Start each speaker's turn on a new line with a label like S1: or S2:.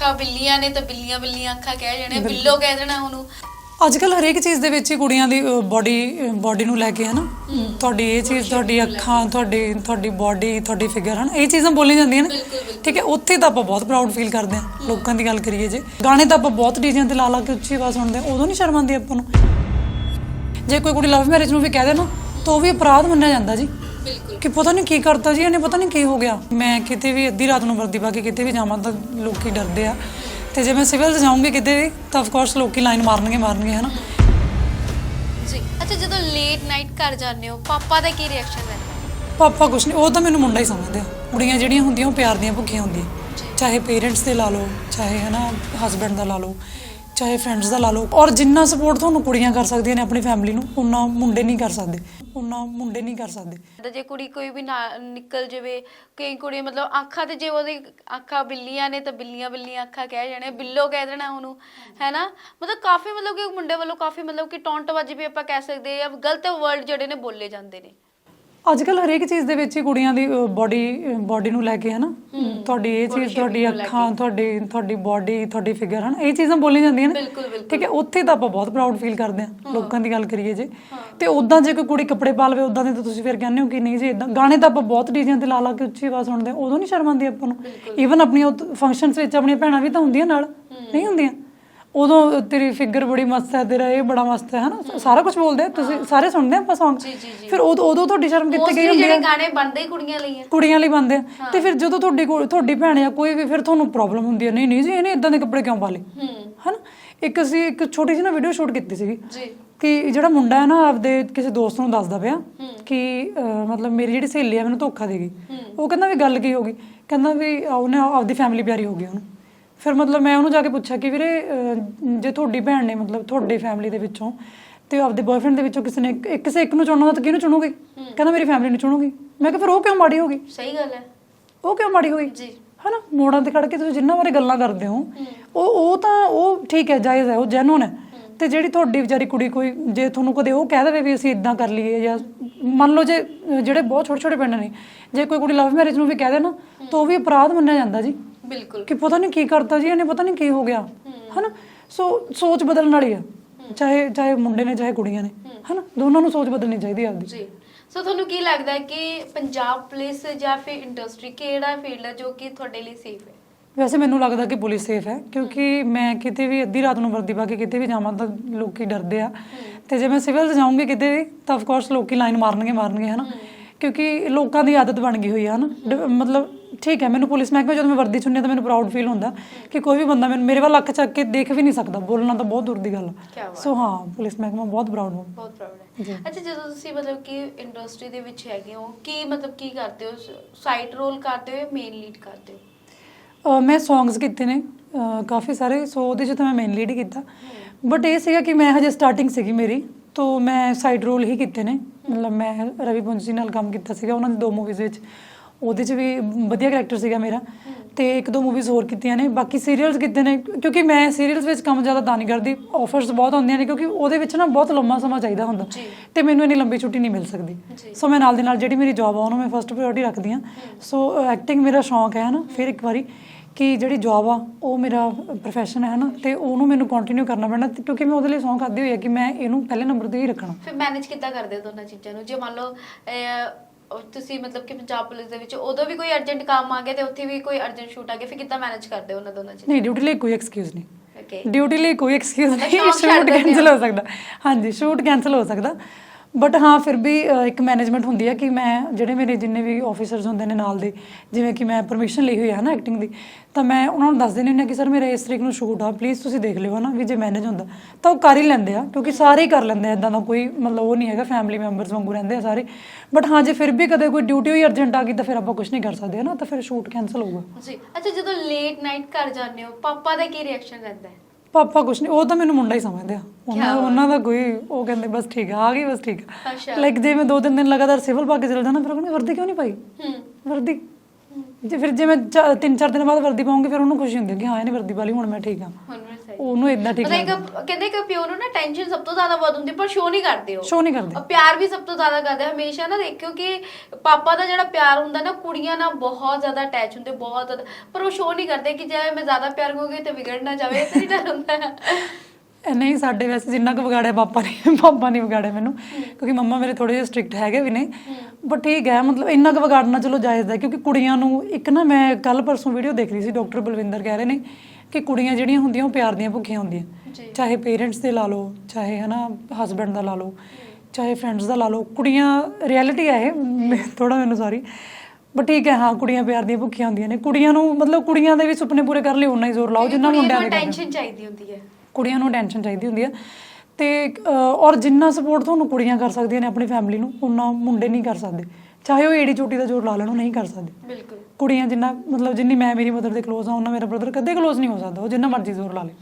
S1: ਅੱਖਾਂ ਬਿੱਲੀਆਂ ਨੇ ਤਾਂ ਬਿੱਲੀਆਂ ਬਿੱਲੀਆਂ ਅੱਖਾਂ ਕਹਿ ਜਾਣੇ ਬਿੱਲੋ ਕਹਿ ਦੇਣਾ ਉਹਨੂੰ।
S2: ਅੱਜ ਕੱਲ ਹਰੇਕ ਚੀਜ਼ ਦੇ ਵਿੱਚ ਹੀ ਕੁੜੀਆਂ ਦੀ ਬਾਡੀ ਬਾਡੀ ਨੂੰ ਲੈ ਕੇ ਹੈ ਨਾ। ਤੁਹਾਡੀ ਇਹ ਚੀਜ਼ ਤੁਹਾਡੀ ਅੱਖਾਂ ਤੁਹਾਡੀ ਤੁਹਾਡੀ ਬਾਡੀ ਤੁਹਾਡੀ ਫਿਗਰ ਹਨ। ਇਹ ਚੀਜ਼ਾਂ ਬੋਲੀਆਂ ਜਾਂਦੀਆਂ ਨੇ। ਠੀਕ ਹੈ ਉੱਥੇ ਤਾਂ ਆਪਾਂ ਬਹੁਤ ਪ੍ਰਾਊਡ ਫੀਲ ਕਰਦੇ ਹਾਂ ਲੋਕਾਂ ਦੀ ਗੱਲ ਕਰੀਏ ਜੇ। ਗਾਣੇ ਤਾਂ ਆਪਾਂ ਬਹੁਤ ਡੀਜਿਆਂ ਤੇ ਲਾ ਲਾ ਕੇ ਉੱਚੀ ਆਵਾਜ਼ ਸੁਣਦੇ ਹਾਂ ਉਦੋਂ ਨਹੀਂ ਸ਼ਰਮ ਆਉਂਦੀ ਆਪਾਂ ਨੂੰ। ਜੇ ਕੋਈ ਕੁੜੀ ਲਵ ਮੈਰਿਜ ਨੂੰ ਵੀ ਕਹਿ ਦੇ ਨਾ ਤਾਂ ਉਹ ਵੀ ਅਪਰਾਧ ਮੰਨਿਆ ਜਾਂਦਾ ਜੀ।
S1: ਬਿਲਕੁਲ।
S2: ਕਿ ਪਤਾ ਨਹੀਂ ਕੀ ਕਰਤਾ ਜੀ ਇਹਨੇ ਪਤਾ ਨਹੀਂ ਕੀ ਹੋ ਗਿਆ। ਮੈਂ ਕਿਤੇ ਵੀ ਅੱਧੀ ਰਾਤ ਨੂੰ ਵਰਦੀ ਪਾ ਕੇ ਕਿਤੇ ਵੀ ਜਾਵਾਂ ਤਾਂ ਲੋਕੀ ਡਰਦੇ ਆ। ਤੇ ਜੇ ਮੈਂ ਸਿਵਲ 'ਚ ਜਾਊਂਗੀ ਕਿਤੇ ਵੀ ਤਾਂ ਆਫ ਕੋਰਸ ਲੋਕੀ ਲਾਈਨ ਮਾਰਨਗੇ ਮਾਰਨਗੇ ਹਨਾ।
S1: ਜੀ। ਅੱਛਾ ਜਦੋਂ ਲੇਟ ਨਾਈਟ ਘਰ ਜਾਂਦੇ ਹੋ ਪਾਪਾ ਦਾ ਕੀ ਰਿਐਕਸ਼ਨ ਰਹਿੰਦਾ?
S2: ਪਾਪਾ ਕੁਛ ਨਹੀਂ ਉਹ ਤਾਂ ਮੈਨੂੰ ਮੁੰਡਾ ਹੀ ਸਮਝਦੇ ਆ। ਕੁੜੀਆਂ ਜਿਹੜੀਆਂ ਹੁੰਦੀਆਂ ਉਹ ਪਿਆਰ ਦੀਆਂ ਭੁੱਖੀਆਂ ਹੁੰਦੀਆਂ। ਚਾਹੇ ਪੇਰੈਂਟਸ ਦੇ ਲਾ ਲਓ ਚਾਹੇ ਹਨਾ ਹਸਬੰਡ ਦਾ ਲਾ ਲਓ। ਚਾਹੇ ਫਰੈਂਡਸ ਦਾ ਲਾ ਲਓ। ਔਰ ਜਿੰਨਾ ਸਪੋਰਟ ਤੁਹਾਨੂੰ ਕੁੜੀਆਂ ਕਰ ਸਕਦੀਆਂ ਨੇ ਆਪਣੀ ਫੈਮਿਲੀ ਨੂੰ ਉਹਨਾਂ ਮੁੰਡੇ ਨਹੀਂ ਕਰ ਸਕਦੇ। ਉਹਨਾਂ ਮੁੰਡੇ ਨਹੀਂ ਕਰ ਸਕਦੇ।
S1: ਤਾਂ ਜੇ ਕੁੜੀ ਕੋਈ ਵੀ ਨਾ ਨਿਕਲ ਜਾਵੇ, ਕਈ ਕੁੜੀ ਮਤਲਬ ਅੱਖਾਂ ਤੇ ਜੇ ਉਹਦੀ ਅੱਖਾਂ ਬਿੱਲੀਆਂ ਨੇ ਤਾਂ ਬਿੱਲੀਆਂ ਬਿੱਲੀਆਂ ਅੱਖਾਂ ਕਹਿ ਜਾਣੇ, ਬਿੱਲੋ ਕਹਿ ਦੇਣਾ ਉਹਨੂੰ, ਹੈਨਾ? ਮਤਲਬ ਕਾਫੀ ਮਤਲਬ ਕਿ ਮੁੰਡੇ ਵੱਲੋਂ ਕਾਫੀ ਮਤਲਬ ਕਿ ਟੌਂਟਬਾਜ਼ੀ ਵੀ ਆਪਾਂ ਕਹਿ ਸਕਦੇ ਹਾਂ ਗਲਤ ਵਰਡ ਜਿਹੜੇ ਨੇ ਬੋਲੇ ਜਾਂਦੇ ਨੇ।
S2: ਅੱਜ ਕੱਲ ਹਰੇਕ ਚੀਜ਼ ਦੇ ਵਿੱਚ ਹੀ ਕੁੜੀਆਂ ਦੀ ਬਾਡੀ ਬਾਡੀ ਨੂੰ ਲੈ ਕੇ ਹੈ ਨਾ ਤੁਹਾਡੀ ਇਹ ਚੀਜ਼ ਤੁਹਾਡੀ ਅੱਖਾਂ ਤੁਹਾਡੀ ਤੁਹਾਡੀ ਬਾਡੀ ਤੁਹਾਡੀ ਫਿਗਰ ਹਨ? ਇਹ ਚੀਜ਼ਾਂ ਬੋਲੀਆਂ ਜਾਂਦੀਆਂ ਨੇ। ਠੀਕ ਹੈ ਉੱਥੇ ਤਾਂ ਆਪਾਂ ਬਹੁਤ ਪ੍ਰਾਊਡ ਫੀਲ ਕਰਦੇ ਹਾਂ ਲੋਕਾਂ ਦੀ ਗੱਲ ਕਰੀਏ ਜੇ। ਤੇ ਉਦਾਂ ਜੇ ਕੋਈ ਕੁੜੀ ਕੱਪੜੇ ਪਾ ਲਵੇ ਉਦਾਂ ਦੇ ਤਾਂ ਤੁਸੀਂ ਫਿਰ ਕਹਿੰਦੇ ਹੋ ਕਿ ਨਹੀਂ ਜੀ ਇਦਾਂ ਗਾਣੇ ਤਾਂ ਆਪਾਂ ਬਹੁਤ ਡੀਜਿਆਂ ਤੇ ਲਾ ਲਾ ਕੇ ਉੱਚੀ ਆਵਾਜ਼ ਸੁਣਦੇ ਉਦੋਂ ਨਹੀਂ ਸ਼ਰਮ ਆਉਂਦੀ ਆਪਾਂ ਨੂੰ। ਈਵਨ ਆਪਣੀਆਂ ਫੰਕਸ਼ਨਸ ਵਿੱਚ ਆਪਣੀਆਂ ਭੈਣਾਂ ਵੀ ਤਾਂ ਹੁੰਦੀਆਂ ਨਾਲ। ਨਹੀਂ ਹੁੰਦੀਆਂ। ਉਦੋਂ ਤੇਰੀ ਫਿਗਰ ਬੜੀ ਮਸਤ ਹੈ ਤੇਰਾ ਇਹ ਬੜਾ ਮਸਤ ਹੈ ਹਨਾ? ਸਾਰਾ ਕੁਝ ਬੋਲਦੇ ਆ ਤੁਸੀਂ ਸਾਰੇ ਸੁਣਦੇ ਆ ਆਪਾਂ Song? ਫਿਰ ਉਦੋਂ ਉਦੋਂ ਤੁਹਾਡੀ ਸ਼ਰਮ ਕਿੱਥੇ ਗਈ
S1: ਮੋਸਟਲੀ
S2: ਹੁੰਦੀ ਹੈ?
S1: ਜਿਹੜੇ ਗਾਣੇ ਬਣਦੇ ਹੀ ਕੁੜੀਆਂ ਲਈ ਆ।
S2: ਕੁੜੀਆਂ ਲਈ ਬੰਦੇ ਆ। ਤੇ ਫਿਰ ਜਦੋਂ ਤੁਹਾਡੀ ਕੋਲ ਤੁਹਾਡੀ ਭੈਣ ਜਾਂ ਕੋਈ ਵੀ ਫਿਰ ਤੁਹਾਨੂੰ ਪ੍ਰੋਬਲਮ ਹੁੰਦੀ ਹੈ ਨਹੀਂ ਨਹੀਂ ਜੀ ਇਹਨੇ ਇਦਾਂ ਦੇ ਕੱਪੜੇ ਕਿਉਂ ਪਾ ਲਏ?
S1: ਹੂੰ।
S2: ਹਨਾ? ਇੱਕ ਅਸੀਂ ਇੱਕ ਛੋਟੀ ਜਿਹੀ ਨਾ ਵੀਡੀਓ ਸ਼ੂਟ ਕੀਤੀ ਸੀਗੀ।
S1: ਜੀ।
S2: ਕਿ ਜਿਹੜਾ ਮੁੰਡਾ ਹੈ ਨਾ ਆਪਦੇ ਕਿਸੇ ਦੋਸਤ ਨੂੰ ਦੱਸਦਾ ਪਿਆ ਕਿ ਅਹ, ਮਤਲਬ ਮੇਰੀ ਜਿਹੜੀ ਸਹੇਲੀ ਆ ਮੈਨੂੰ ਧੋਖਾ ਦੇ ਗਈ। ਉਹ ਕਹਿੰਦਾ ਵੀ ਗੱਲ ਕੀ ਹੋ ਗਈ? ਕਹਿੰਦਾ ਵੀ ਆ ਉਹਨੇ ਆਪਦੀ ਫੈਮਿਲੀ ਪਿਆਰੀ ਹੋ ਗਈ ਉਹਨੂੰ। ਫਿਰ ਮਤਲਬ ਮੈਂ ਉਹਨੂੰ ਜਾ ਕੇ ਪੁੱਛਿਆ ਕਿ ਵੀਰੇ ਜੇ ਤੁਹਾਡੀ ਭੈਣ ਨੇ ਮਤਲਬ ਤੁਹਾਡੇ ਫੈਮਿਲੀ ਦੇ ਵਿੱਚੋਂ ਤੇ ਆਪਦੇ ਬॉयਫ੍ਰੈਂਡ ਦੇ ਵਿੱਚੋਂ ਕਿਸੇ ਨੇ ਇੱਕ- ਕਿਸੇ ਇੱਕ ਨੂੰ ਚੁਣਨਾ ਤਾਂ ਕਿਹਨੂੰ ਚੁਣੂਗੀ? ਕਹਿੰਦਾ ਮੇਰੀ ਫੈਮਿਲੀ ਨੂੰ ਚੁਣੂਗੀ। ਮੈਂ ਕਿਹਾ ਫਿਰ ਉਹ ਕਿਉਂ ਮਾੜੀ ਹੋ ਗਈ?
S1: ਸਹੀ ਗੱਲ ਹੈ।
S2: ਉਹ ਕਿਉਂ ਮਾੜੀ ਹੋਈ
S1: ਜੀ।
S2: ਹਨਾ? ਮੋੜਾਂ ਤੇ ਖੜ ਕੇ ਤੁਸੀਂ ਜਿੰਨਾ ਬਾਰੇ ਗੱਲਾਂ ਕਰਦੇ ਹੋ ਉਹ ਉਹ ਤਾਂ ਉਹ ਠੀਕ ਹੈ ਜਾਇਜ਼ ਹੈ ਉਹ ਜੈਨੂਨ ਹੈ। ਤੇ ਜਿਹੜੀ ਤੁਹਾਡੀ ਵਿਚਾਰੀ ਕੁੜੀ ਕੋਈ ਜੇ ਤੁਹਾਨੂੰ ਕਦੇ ਉਹ ਕਹਿ ਦੇਵੇ ਵੀ ਅਸੀਂ ਇਦਾਂ ਕਰ ਲਈਏ ਜਾਂ ਮੰਨ ਲਓ ਜੇ ਜਿਹੜੇ ਬਹੁਤ ਛੋਟੇ ਛੋਟੇ ਪਿੰਡ ਨੇ ਜੇ ਕੋਈ ਕੁੜੀ ਲਵ ਮੈਰਿਜ ਨੂੰ ਵੀ ਕਹਿ ਦੇ ਨਾ ਤਾਂ ਉਹ ਵੀ ਅਪਰਾਧ ਮੰਨਿਆ ਜਾਂਦਾ ਜੀ।
S1: ਬਿਲਕੁਲ।
S2: ਕਿ ਪਤਾ ਨਹੀਂ ਕੀ ਕਰਤਾ ਜੀ ਇਹਨੇ ਪਤਾ ਨਹੀਂ ਕੀ ਹੋ ਗਿਆ। ਹਨਾ? ਸੋ ਸੋਚ ਬਦਲਣ ਵਾਲੀ ਆ। ਚਾਹੇ ਚਾਹੇ ਮੁੰਡੇ ਨੇ ਚਾਹੇ ਕੁੜੀਆਂ ਨੇ। ਹਨਾ? ਦੋਨਾਂ ਨੂੰ ਸੋਚ ਬਦਲਣੀ ਚਾਹੀਦੀ ਆ ਆਪਦੀ।
S1: ਜੀ। ਸੋ ਤੁਹਾਨੂੰ ਕੀ ਲੱਗਦਾ ਹੈ ਕਿ ਪੰਜਾਬ ਪੁਲਿਸ ਜਾਂ ਫਿਰ ਇੰਡਸਟਰੀ ਕਿਹੜਾ ਫੀਲਡ ਹੈ ਜੋ ਕਿ ਤੁਹਾਡੇ ਲਈ ਸੇਫ ਹੈ?
S2: ਵੈਸੇ ਮੈਨੂੰ ਲੱਗਦਾ ਕਿ ਪੁਲਿਸ ਸੇਫ ਹੈ ਕਿਉਂਕਿ ਮੈਂ ਕਿਤੇ ਵੀ ਅੱਧੀ ਰਾਤ ਨੂੰ ਵਰਦੀ ਪਾ ਕੇ ਕਿਤੇ ਵੀ ਜਾਵਾਂ ਤਾਂ ਲੋਕੀ ਡਰਦੇ ਆ। ਤੇ ਜੇ ਮੈਂ ਸਿਵਲ 'ਚ ਜਾਊਂਗੀ ਕਿਤੇ ਵੀ ਤਾਂ ਆਫ ਕੋਰਸ ਲੋਕੀ ਲਾਈਨ ਮਾਰਨਗੇ ਮਾਰਨਗੇ ਹਨਾ? ਕਿਉਂਕਿ ਲੋਕਾਂ ਦੀ ਆਦਤ ਬਣ ਗਈ ਹੋਈ ਆ ਹਨਾ? ਮਤਲਬ ਠੀਕ ਹੈ ਮੈਨੂੰ ਪੁਲਿਸ ਮਹਿਕਮੇ ਜਦੋਂ ਮੈਂ ਵਰਦੀ ਚੁੰਨੀ ਤਾਂ ਮੈਨੂੰ ਪ੍ਰਾਊਡ ਫੀਲ ਹੁੰਦਾ ਕਿ ਕੋਈ ਵੀ ਬੰਦਾ ਮੈਨੂੰ ਮੇਰੇ ਵੱਲ ਅੱਖ ਚੱਕ ਕੇ ਦੇਖ ਵੀ ਨਹੀਂ ਸਕਦਾ ਬੋਲਣਾ ਤਾਂ ਬਹੁਤ ਦੂਰ ਦੀ ਗੱਲ ਸੋ ਹਾਂ। ਪੁਲਿਸ ਮਹਿਕਮਾ ਬਹੁਤ ਪ੍ਰਾਊਡ ਹੈ
S1: ਬਹੁਤ ਪ੍ਰਾਊਡ ਹੈ। ਅੱਛਾ ਜਦੋਂ ਤੁਸੀਂ ਮਤਲਬ ਕਿ ਇੰਡਸਟਰੀ ਦੇ ਵਿੱਚ ਹੈਗੇ ਹੋ ਕੀ ਮਤਲਬ ਕੀ ਕਰਦੇ ਹੋ? ਸਾਈਡ ਰੋਲ ਕਰਦੇ ਹੋ ਜਾਂ ਮੇਨ ਲੀਡ ਕਰਦੇ ਹੋ?
S2: ਮੈਂ ਸੌਂਗਸ ਕੀਤੇ ਨੇ ਕਾਫੀ ਸਾਰੇ ਸੋ ਉਹਦੇ 'ਚ ਤਾਂ ਮੈਂ ਮੇਨ ਲੀਡ ਹੀ ਕੀਤਾ। ਬਟ ਇਹ ਸੀਗਾ ਕਿ ਮੈਂ ਹਜੇ ਸਟਾਰਟਿੰਗ ਸੀਗੀ ਮੇਰੀ। ਤੋਂ ਮੈਂ ਸਾਈਡ ਰੋਲ ਹੀ ਕੀਤੇ ਨੇ। ਮਤਲਬ ਮੈਂ ਰਵੀ ਪੁੰਜ ਨਾਲ ਕੰਮ ਕੀਤਾ ਸੀਗਾ ਉਹਨਾਂ ਦੀ ਦੋ ਮੂਵੀਜ਼ ਵਿੱਚ। ਉਹਦੇ 'ਚ ਵੀ ਵਧੀਆ ਕਰੈਕਟਰ ਸੀਗਾ ਮੇਰਾ। ਤੇ ਇੱਕ ਦੋ ਮੂਵੀਜ਼ ਹੋਰ ਕੀਤੀਆਂ ਨੇ। ਬਾਕੀ ਸੀਰੀਅਲਸ ਕੀਤੇ ਨੇ ਕਿਉਂਕਿ ਮੈਂ ਸੀਰੀਅਲਸ ਵਿੱਚ ਕੰਮ ਜ਼ਿਆਦਾ ਤਾਂ ਨਹੀਂ ਕਰਦੀ। ਆਫਰਸ ਬਹੁਤ ਆਉਂਦੀਆਂ ਨੇ ਕਿਉਂਕਿ ਉਹਦੇ ਵਿੱਚ ਨਾ ਬਹੁਤ ਲੰਮਾ ਸਮਾਂ ਚਾਹੀਦਾ ਹੁੰਦਾ। ਤੇ ਮੈਨੂੰ ਇੰਨੀ ਲੰਬੀ ਛੁੱਟੀ ਨਹੀਂ ਮਿਲ ਸਕਦੀ। ਸੋ ਮੈਂ ਨਾਲ ਦੇ ਨਾਲ ਜਿਹੜੀ ਮੇਰੀ ਜੌਬ ਆ ਉਹਨੂੰ ਮੈਂ ਫਸਟ ਪ੍ਰਾਇੋਰਟੀ ਰੱਖਦੀ ਆ ਸੋ ਐਕਟਿੰਗ ਮੇਰਾ ਸ਼ੌਂਕ ਹੈ ਨਾ ਫਿਰ ਇੱਕ ਵਾਰੀ। ਕਿ ਜਿਹੜੀ ਜੌਬ ਆ ਉਹ ਮੇਰਾ ਪ੍ਰੋਫੈਸ਼ਨ ਹੈ ਨਾ ਤੇ ਉਹਨੂੰ ਮੈਨੂੰ ਕੰਟੀਨਿਊ ਕਰਨਾ ਪੈਣਾ ਤੇ ਕਿਉਂਕਿ ਮੈਂ ਉਹਦੇ ਲਈ ਸੌਂ ਖਾਦੀ ਹੋਈ ਹੈ ਕਿ ਮੈਂ ਇਹਨੂੰ ਪਹਿਲੇ ਨੰਬਰ ਤੇ ਹੀ ਰੱਖਣਾ।
S1: ਫਿਰ ਮੈਨੇਜ ਕਿੱਦਾਂ ਕਰਦੇ ਹੋ ਦੋਨਾਂ ਚੀਜ਼ਾਂ ਨੂੰ? ਜੇ ਮੰਨ ਲਓ ਅਹ, ਉਹ ਤੁਸੀਂ ਮਤਲਬ ਕਿ ਪੰਜਾਬ ਪੁਲਿਸ ਦੇ ਵਿੱਚ ਉਦੋਂ ਵੀ ਕੋਈ ਅਰਜੈਂਟ ਕੰਮ ਆ ਗਿਆ ਤੇ ਉੱਥੇ ਵੀ ਕੋਈ ਅਰਜੈਂਟ ਸ਼ੂਟ ਆ ਗਿਆ ਫਿਰ ਕਿੱਦਾਂ ਮੈਨੇਜ ਕਰਦੇ ਹੋ ਉਹਨਾਂ ਦੋਨਾਂ ਚੀਜ਼ਾਂ
S2: ਨਹੀਂ ਡਿਊਟੀ ਲਈ ਕੋਈ ਐਕਸਕਿਊਜ਼ ਨਹੀਂ।
S1: ਓਕੇ
S2: ਡਿਊਟੀ ਲਈ ਕੋਈ ਐਕਸਕਿਊਜ਼
S1: ਮਤਲਬ
S2: ਨਹੀਂ
S1: ਸ਼ੌਕ ਛੱਡ
S2: ਸ਼ੂਟ
S1: ਦਿੰਦੇ
S2: ਕੈਨਸਲ ਹੋ ਸਕਦਾ। ਹਾਂਜੀ ਸ਼ੂਟ ਕੈਨਸਲ ਹੋ ਸਕਦਾ। ਬਟ ਹਾਂ, ਫਿਰ ਵੀ ਇੱਕ ਮੈਨੇਜਮੈਂਟ ਹੁੰਦੀ ਹੈ ਕਿ ਮੈਂ, ਜਿਹੜੇ ਮੇਰੇ ਜਿੰਨੇ ਵੀ ਆਫੀਸਰਸ ਹੁੰਦੇ ਨੇ ਨਾਲ ਦੇ, ਜਿਵੇਂ ਕਿ ਮੈਂ ਪਰਮਿਸ਼ਨ ਲਈ ਹੋਈ ਹੈ ਨਾ ਐਕਟਿੰਗ ਦੀ, ਤਾਂ ਮੈਂ ਉਹਨਾਂ ਨੂੰ ਦੱਸ ਦਿੰਦੀ ਹੁੰਦੀ ਕਿ, ਸਰ, ਮੇਰਾ ਇਸ ਤਰੀਕ ਨੂੰ ਸ਼ੂਟ ਆ ਪਲੀਜ਼ ਤੁਸੀਂ ਦੇਖ ਲਿਓ ਨਾ ਵੀ ਜੇ ਮੈਨੇਜ ਹੁੰਦਾ। ਤਾਂ ਉਹ ਕਰ ਹੀ ਲੈਂਦੇ ਆ, ਕਿਉਂਕਿ ਸਾਰੇ ਹੀ ਕਰ ਲੈਂਦੇ ਆ ਇਦਾਂ ਦਾ ਕੋਈ ਮਤਲਬ ਉਹ ਨਹੀਂ ਹੈਗਾ ਫੈਮਿਲੀ ਮੈਂਬਰਸ ਵਾਂਗੂ ਰਹਿੰਦੇ ਆ ਸਾਰੇ। ਬਟ ਹਾਂ, ਜੇ ਫਿਰ ਵੀ ਕਦੇ ਕੋਈ ਡਿਊਟੀ ਹੋਈ ਅਰਜੈਂਟ ਆ ਗਈ, ਤਾਂ ਫਿਰ ਆਪਾਂ ਕੁਝ ਨਹੀਂ ਕਰ ਸਕਦੇ ਹੈ ਨਾ ਤਾਂ ਫਿਰ ਸ਼ੂਟ ਕੈਨਸਲ ਹੋਊਗਾ।
S1: ਜੀ, ਅੱਛਾ, ਜਦੋਂ ਲੇਟ ਨਾਈਟ ਘਰ ਜਾਂਦੇ ਹੋ, ਪਾਪਾ ਦਾ ਕੀ ਰਿਐਕਸ਼ਨ ਰਹਿੰਦਾ ਹੈ?
S2: ਪਾਪਾ ਕੁਛ ਨਹੀਂ ਉਹ ਤਾਂ ਮੈਨੂੰ ਮੁੰਡਾ ਹੀ ਸਮਝਦੇ ਆ। ਉਹਨਾਂ ਉਹਨਾਂ ਦਾ ਕੋਈ ਉਹ ਕਹਿੰਦੇ ਬਸ ਠੀਕ ਆ ਆ ਗਈ ਬਸ ਠੀਕ ਆ। ਲਾਈਕ ਜੇ ਮੈਂ ਦੋ ਤਿੰਨ ਦਿਨ ਲਗਾਤਾਰ ਸਿਵਲ ਪਾ ਕੇ ਚਲ ਜਾਣਾ ਫਿਰ ਉਹ ਕਹਿੰਦੇ ਵਰਦੀ ਕਿਉਂ ਨਹੀਂ ਪਾਈ?
S1: ਹੂੰ।
S2: ਵਰਦੀ। ਜੇ ਫਿਰ ਜੇ ਮੈਂ ਤਿੰਨ ਚਾਰ ਦਿਨ ਬਾਅਦ ਵਰਦੀ ਪਾਉਂਗੀ ਫਿਰ ਉਹਨੂੰ ਖੁਸ਼ੀ ਹੁੰਦੀ ਹੈ ਕਿ ਹਾਂ ਇਹਨੇ ਵਰਦੀ ਪਾ ਲਈ ਹੁਣ ਮੈਂ ਠੀਕ ਆ।
S1: ਹੁਣ
S2: ਉਹਨੂੰ ਇਦਾਂ ਠੀਕ ਲੱਗਦਾ
S1: ਇੱਕ ਕਹਿੰਦੇ ਕਿ ਪਿਓ ਨੂੰ ਨਾ ਟੈਨਸ਼ਨ ਸਭ ਤੋਂ ਜ਼ਿਆਦਾ ਵੱਧ ਹੁੰਦੀ ਪਰ ਸ਼ੋ ਨਹੀਂ ਕਰਦੇ ਉਹ।
S2: ਸ਼ੋ ਨਹੀਂ ਕਰਦੇ।
S1: ਪਿਆਰ ਵੀ ਸਭ ਤੋਂ ਜ਼ਿਆਦਾ ਕਰਦੇ। ਹਮੇਸ਼ਾ ਨਾ ਦੇਖਿਓ ਕਿ ਪਾਪਾ ਦਾ ਜਿਹੜਾ ਪਿਆਰ ਹੁੰਦਾ ਨਾ ਕੁੜੀਆਂ ਨਾਲ ਬਹੁਤ ਜ਼ਿਆਦਾ ਅਟੈਚ ਹੁੰਦੇ ਬਹੁਤ ਪਰ ਉਹ ਸ਼ੋ ਨਹੀਂ ਕਰਦੇ ਕਿ ਜੇ ਮੈਂ ਜ਼ਿਆਦਾ ਪਿਆਰ ਕਰੂੰਗੀ ਤੇ ਵਿਗੜ ਨਾ ਜਾਵੇ ਇਹ ਤਾਂ ਨਹੀਂ ਡਰ ਹੁੰਦਾ।
S2: ਨਹੀਂ ਸਾਡੇ ਵੈਸੇ ਜਿੰਨਾ ਕੁ ਵਿਗਾੜਿਆ ਪਾਪਾ ਨੇ ਪਾਪਾ ਨਹੀਂ ਵਿਗਾੜਿਆ ਮੈਨੂੰ ਕਿਉਂਕਿ ਮੰਮਾ ਮੇਰੇ ਥੋੜੇ ਜਿਹੇ ਸਟ੍ਰਿਕਟ ਹੈਗੇ ਵੀ ਨੇ। ਬਟ ਠੀਕ ਹੈ ਮਤਲਬ ਇੰਨਾ ਕੁ ਵਿਗਾੜਨਾ ਚਲੋ ਜਾਇਜ਼ ਹੈ ਕਿਉਂਕਿ ਕੁੜੀਆਂ ਨੂੰ ਇੱਕ ਨਾ ਮੈਂ ਕੱਲ ਪਰਸੋਂ ਵੀਡੀਓ ਦੇਖ ਰਹੀ ਸੀ ਡਾਕਟਰ ਬਲਵਿੰਦਰ ਕਹਿ ਰਹੇ ਨੇ ਕਿ ਕੁੜੀਆਂ ਜਿਹੜੀਆਂ ਹੁੰਦੀਆਂ ਉਹ ਪਿਆਰ ਦੀਆਂ ਭੁੱਖੀਆਂ ਹੁੰਦੀਆਂ। ਚਾਹੇ ਪੇਰੈਂਟਸ ਦੇ ਲਾ ਲਓ ਚਾਹੇ ਹਨਾ ਹਸਬੰਡ ਦਾ ਲਾ ਲਓ ਚਾਹੇ ਫਰੈਂਡਸ ਦਾ ਲਾ ਲਓ ਕੁੜੀਆਂ ਰਿਐਲਿਟੀ ਹੈ ਇਹ ਥੋੜਾ ਮੈਨੂੰ ਸੌਰੀ ਬਟ ਠੀਕ ਹੈ ਹਾਂ ਕੁੜੀਆਂ ਪਿਆਰ ਦੀਆਂ ਭੁੱਖੀਆਂ ਹੁੰਦੀਆਂ ਨੇ। ਕੁੜੀਆਂ ਨੂੰ ਮਤਲਬ ਕੁੜੀਆਂ ਦੇ ਵੀ ਸੁਪਨੇ ਪੂਰੇ ਕਰ ਲਈ ਉਨਾ ਹੀ ਜ਼ੋਰ ਲਾਓ ਜਿੰਨਾ ਮੁੰਡਿਆਂ ਦੇ
S1: ਟੈਨਸ਼ਨ ਚਾਹੀਦੀ ਹੁੰਦੀ ਹੈ।
S2: ਕੁੜੀਆਂ ਨੂੰ ਟੈਨਸ਼ਨ ਚਾਹੀਦੀ ਹੁੰਦੀ ਹੈ ਤੇ ਔਰ ਜਿੰਨਾ ਸਪੋਰਟ ਤੁਹਾਨੂੰ ਕੁੜੀਆਂ ਕਰ ਸਕਦੀਆਂ ਨੇ ਆਪਣੀ ਫੈਮਿਲੀ ਨੂੰ ਉਨਾ ਮੁੰਡੇ ਨਹੀਂ ਕਰ ਸਕਦੇ। ਚਾਹੇ ਉਹ ਏੜੀ ਚੋਟੀ ਦਾ ਜ਼ੋਰ ਲਾ ਲੈਣ ਉਹ ਨਹੀਂ ਕਰ ਸਕਦੇ।
S1: ਬਿਲਕੁਲ।
S2: ਕੁੜੀਆਂ ਜਿੰਨਾ ਮਤਲਬ ਜਿੰਨੀ ਮੈਂ ਮੇਰੀ ਮਦਰ ਦੇ ਕਲੋਜ਼ ਆ ਉਹਨਾਂ ਮੇਰਾ ਬ੍ਰਦਰ ਕਦੇ ਕਲੋਜ਼ ਨਹੀਂ ਹੋ ਸਕਦਾ ਉਹ ਜਿੰਨਾ ਮਰਜ਼ੀ ਜ਼ੋਰ ਲਾ ਲੇ।